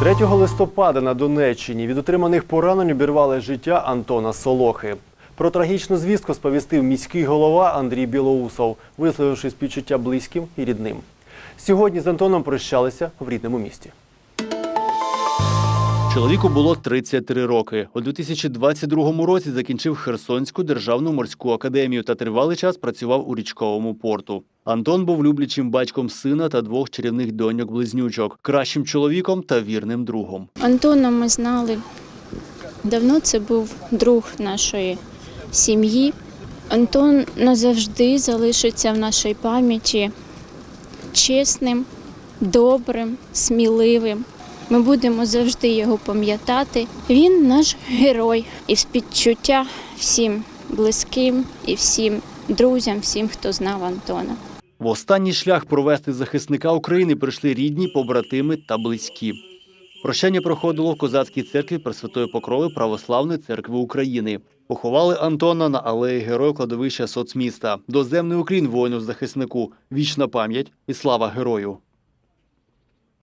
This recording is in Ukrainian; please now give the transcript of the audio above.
3 листопада на Донеччині від отриманих поранень обірвали життя Антона Солохи. Про трагічну звістку сповістив міський голова Андрій Білоусов, висловивши співчуття близьким і рідним. Сьогодні з Антоном прощалися в рідному місті. Чоловіку було 33 роки. У 2022 році закінчив Херсонську державну морську академію та тривалий час працював у річковому порту. Антон був люблячим батьком сина та двох чарівних доньок-близнючок, кращим чоловіком та вірним другом. Антона ми знали давно. Це був друг нашої сім'ї. Антон назавжди залишиться в нашій пам'яті чесним, добрим, сміливим. Ми будемо завжди його пам'ятати. Він наш герой і співчуття всім близьким і всім друзям, всім, хто знав Антона. В останній шлях провести захисника України прийшли рідні, побратими та близькі. Прощання проходило в козацькій церкві Пресвятої Покрови Православної церкви України. Поховали Антона на алеї Герою кладовища соцміста. Доземний Україн воїну захиснику, вічна пам'ять і слава герою.